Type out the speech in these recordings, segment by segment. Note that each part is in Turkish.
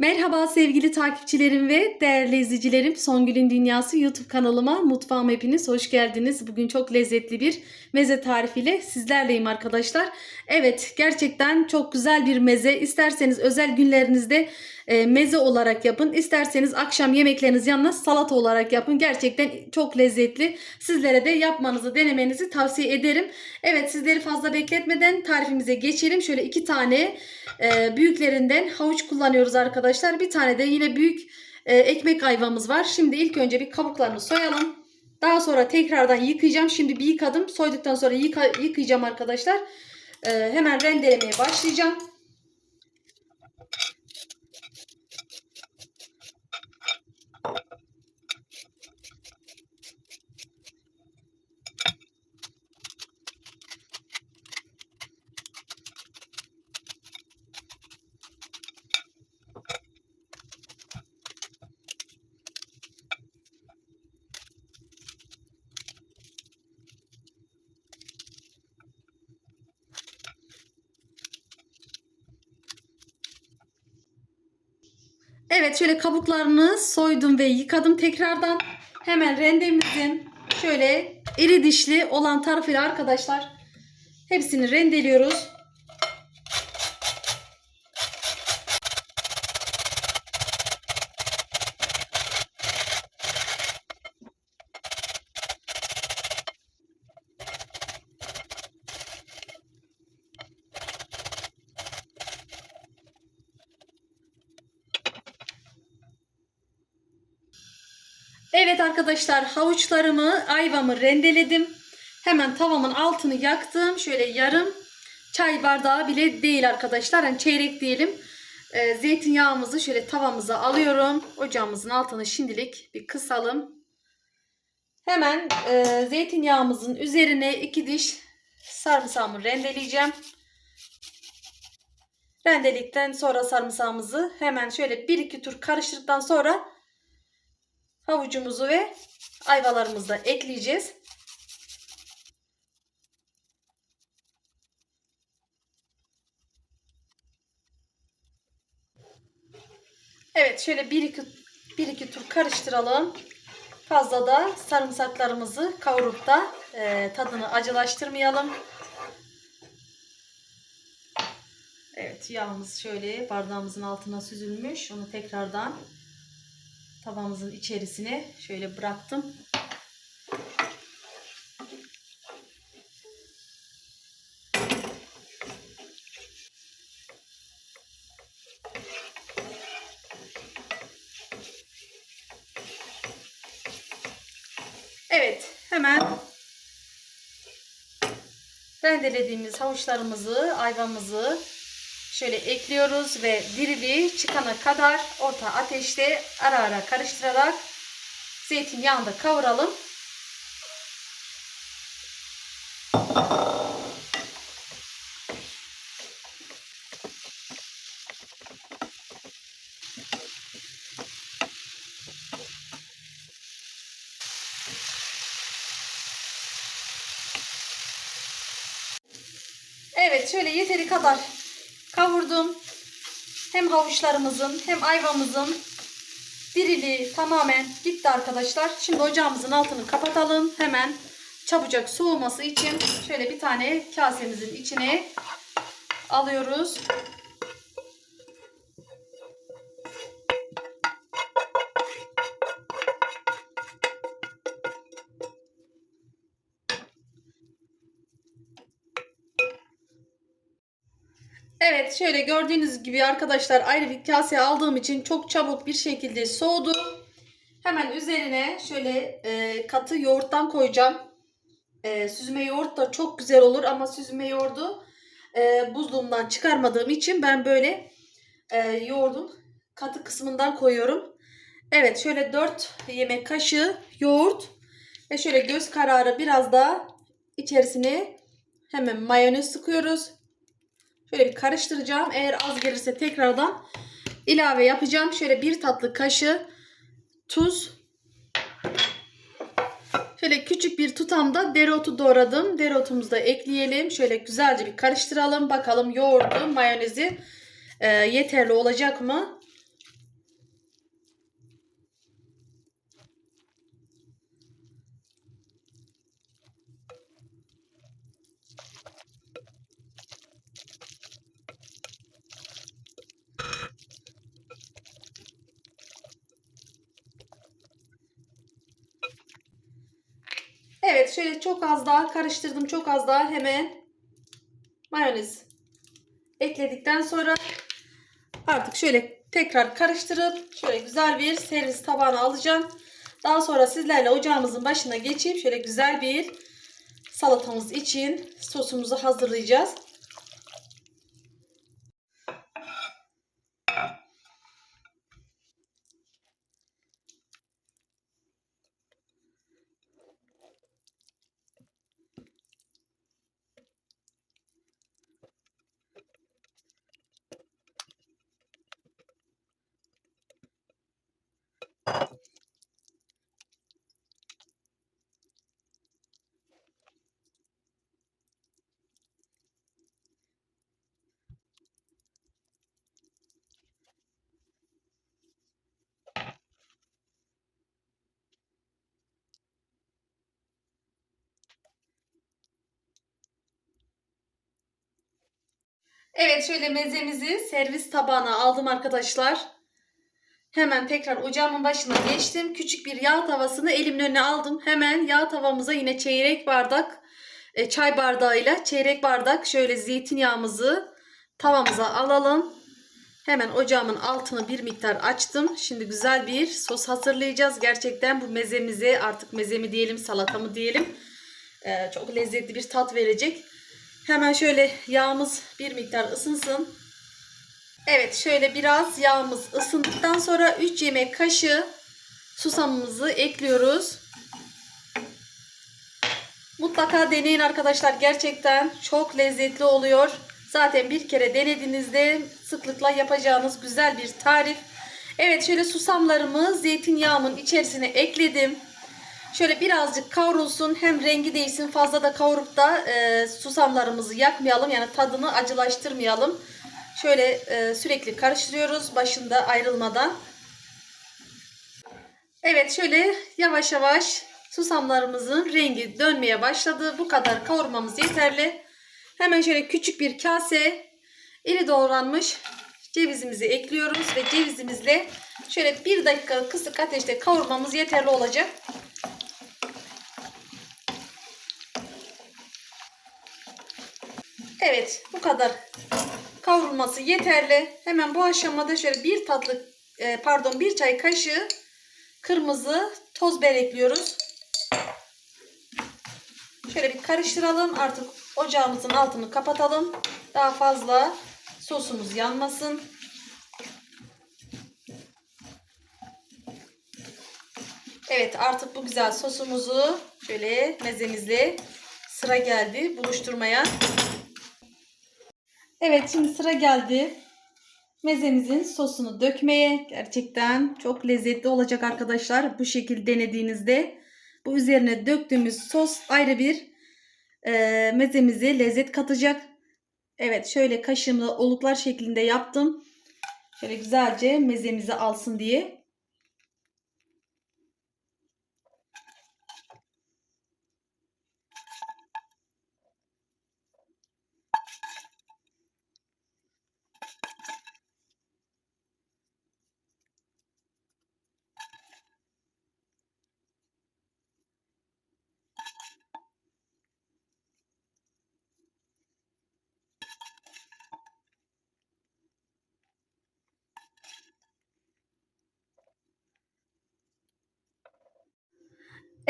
Merhaba sevgili takipçilerim ve değerli izleyicilerim. Songül'ün Dünyası YouTube kanalıma mutfağıma hepiniz hoş geldiniz. Bugün çok lezzetli bir meze tarifiyle sizlerleyim arkadaşlar. Evet gerçekten çok güzel bir meze. İsterseniz özel günlerinizde e, meze olarak yapın. İsterseniz akşam yemekleriniz yanına salata olarak yapın. Gerçekten çok lezzetli. Sizlere de yapmanızı denemenizi tavsiye ederim. Evet sizleri fazla bekletmeden tarifimize geçelim. Şöyle iki tane e, büyüklerinden havuç kullanıyoruz arkadaşlar. Bir tane de yine büyük e, ekmek ayvamız var. Şimdi ilk önce bir kabuklarını soyalım. Daha sonra tekrardan yıkayacağım. Şimdi bir yıkadım. Soyduktan sonra yıka, yıkayacağım arkadaşlar. E, hemen rendelemeye başlayacağım. Evet şöyle kabuklarını soydum ve yıkadım tekrardan. Hemen rendemizin şöyle iri dişli olan tarafıyla arkadaşlar hepsini rendeliyoruz. Evet arkadaşlar havuçlarımı, ayvamı rendeledim. Hemen tavamın altını yaktım. Şöyle yarım çay bardağı bile değil arkadaşlar. Yani çeyrek diyelim. Ee, zeytinyağımızı şöyle tavamıza alıyorum. Ocağımızın altını şimdilik bir kısalım. Hemen e, zeytinyağımızın üzerine iki diş sarımsağımı rendeleyeceğim. Rendeledikten sonra sarımsağımızı hemen şöyle bir iki tur karıştırdıktan sonra havucumuzu ve ayvalarımızı da ekleyeceğiz. Evet şöyle bir iki, bir iki tur karıştıralım. Fazla da sarımsaklarımızı kavurup da e, tadını acılaştırmayalım. Evet yağımız şöyle bardağımızın altına süzülmüş. Onu tekrardan tavamızın içerisine şöyle bıraktım. Evet, hemen rendelediğimiz havuçlarımızı, ayvamızı şöyle ekliyoruz ve diriliği çıkana kadar orta ateşte ara ara karıştırarak zeytinyağında kavuralım. Evet şöyle yeteri kadar kavurdum. Hem havuçlarımızın hem ayvamızın diriliği tamamen gitti arkadaşlar. Şimdi ocağımızın altını kapatalım. Hemen çabucak soğuması için şöyle bir tane kasemizin içine alıyoruz. Şöyle gördüğünüz gibi arkadaşlar ayrı bir kase aldığım için çok çabuk bir şekilde soğudu. Hemen üzerine şöyle e, katı yoğurttan koyacağım. E, süzme yoğurt da çok güzel olur ama süzme yoğurdu e, buzluğumdan çıkarmadığım için ben böyle e, yoğurdun katı kısmından koyuyorum. Evet şöyle 4 yemek kaşığı yoğurt ve şöyle göz kararı biraz daha içerisine hemen mayonez sıkıyoruz. Şöyle bir karıştıracağım. Eğer az gelirse tekrardan ilave yapacağım. Şöyle bir tatlı kaşığı tuz. Şöyle küçük bir tutamda dereotu doğradım. Dereotumuzu da ekleyelim. Şöyle güzelce bir karıştıralım. Bakalım yoğurdu, mayonezi e, yeterli olacak mı? Şöyle çok az daha karıştırdım. Çok az daha hemen mayonez ekledikten sonra artık şöyle tekrar karıştırıp şöyle güzel bir servis tabağına alacağım. Daha sonra sizlerle ocağımızın başına geçip şöyle güzel bir salatamız için sosumuzu hazırlayacağız. Evet şöyle mezemizi servis tabağına aldım arkadaşlar. Hemen tekrar ocağımın başına geçtim. Küçük bir yağ tavasını elimin önüne aldım. Hemen yağ tavamıza yine çeyrek bardak e, çay bardağıyla çeyrek bardak şöyle zeytinyağımızı tavamıza alalım. Hemen ocağımın altını bir miktar açtım. Şimdi güzel bir sos hazırlayacağız. Gerçekten bu mezemize artık mezemi diyelim salatamı diyelim. E, çok lezzetli bir tat verecek. Hemen şöyle yağımız bir miktar ısınsın. Evet şöyle biraz yağımız ısındıktan sonra 3 yemek kaşığı susamımızı ekliyoruz. Mutlaka deneyin arkadaşlar. Gerçekten çok lezzetli oluyor. Zaten bir kere denediğinizde sıklıkla yapacağınız güzel bir tarif. Evet şöyle susamlarımı zeytinyağımın içerisine ekledim. Şöyle birazcık kavrulsun hem rengi değişsin fazla da kavurup da e, susamlarımızı yakmayalım yani tadını acılaştırmayalım. Şöyle e, sürekli karıştırıyoruz başında ayrılmadan. Evet şöyle yavaş yavaş susamlarımızın rengi dönmeye başladı. Bu kadar kavurmamız yeterli. Hemen şöyle küçük bir kase iri doğranmış cevizimizi ekliyoruz ve cevizimizle şöyle bir dakika kısık ateşte kavurmamız yeterli olacak. Evet bu kadar kavrulması yeterli. Hemen bu aşamada şöyle bir tatlı e, pardon bir çay kaşığı kırmızı toz biber ekliyoruz. Şöyle bir karıştıralım. Artık ocağımızın altını kapatalım. Daha fazla sosumuz yanmasın. Evet artık bu güzel sosumuzu şöyle mezemizle sıra geldi buluşturmaya. Evet şimdi sıra geldi mezemizin sosunu dökmeye. Gerçekten çok lezzetli olacak arkadaşlar. Bu şekilde denediğinizde bu üzerine döktüğümüz sos ayrı bir e, mezemize lezzet katacak. Evet şöyle kaşığımla oluklar şeklinde yaptım. Şöyle güzelce mezemizi alsın diye.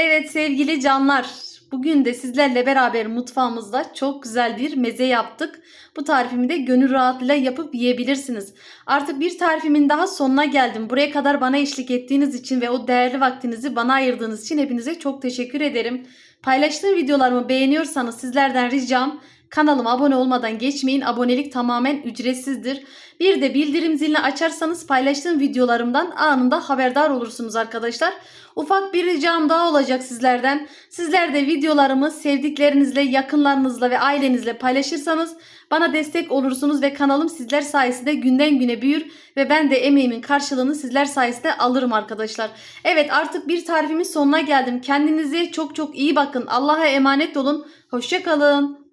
Evet sevgili canlar. Bugün de sizlerle beraber mutfağımızda çok güzel bir meze yaptık. Bu tarifimi de gönül rahatlığıyla yapıp yiyebilirsiniz. Artık bir tarifimin daha sonuna geldim. Buraya kadar bana eşlik ettiğiniz için ve o değerli vaktinizi bana ayırdığınız için hepinize çok teşekkür ederim. Paylaştığım videolarımı beğeniyorsanız sizlerden ricam kanalıma abone olmadan geçmeyin. Abonelik tamamen ücretsizdir. Bir de bildirim zilini açarsanız paylaştığım videolarımdan anında haberdar olursunuz arkadaşlar. Ufak bir ricam daha olacak sizlerden. Sizler de videolarımı sevdiklerinizle, yakınlarınızla ve ailenizle paylaşırsanız bana destek olursunuz ve kanalım sizler sayesinde günden güne büyür ve ben de emeğimin karşılığını sizler sayesinde alırım arkadaşlar. Evet artık bir tarifimin sonuna geldim. Kendinize çok çok iyi bakın. Allah'a emanet olun. Hoşçakalın.